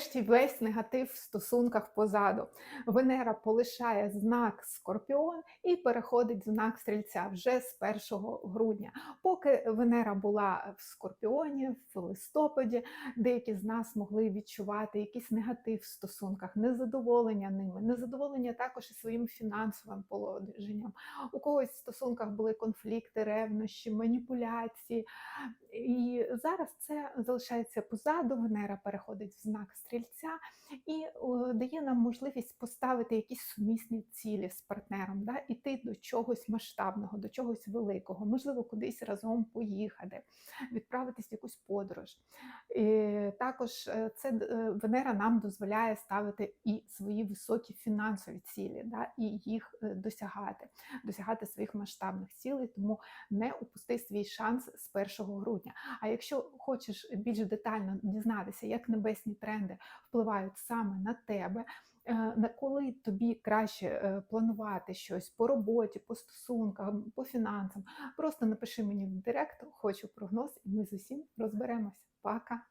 Нарешті весь негатив в стосунках позаду. Венера полишає знак Скорпіон і переходить в знак Стрільця вже з 1 грудня. Поки Венера була в Скорпіоні, в листопаді, деякі з нас могли відчувати якийсь негатив в стосунках, незадоволення ними, незадоволення також і своїм фінансовим положенням. У когось в стосунках були конфлікти, ревнощі, маніпуляції. І зараз це залишається позаду. Венера переходить в знак стрільця і дає нам можливість поставити якісь сумісні цілі з партнером, да? іти до чогось масштабного, до чогось великого, можливо, кудись разом поїхати, відправитись в якусь подорож. І також е, це е, Венера нам дозволяє ставити і свої високі фінансові цілі, да? і їх е, досягати, досягати своїх масштабних цілей, тому не упусти свій шанс з 1 грудня. А якщо хочеш більш детально дізнатися, як небесні тренди впливають саме на тебе, е, на коли тобі краще е, планувати щось по роботі, по стосункам, по фінансам, просто напиши мені в директ, хочу прогноз, і ми з усім розберемося. Пока!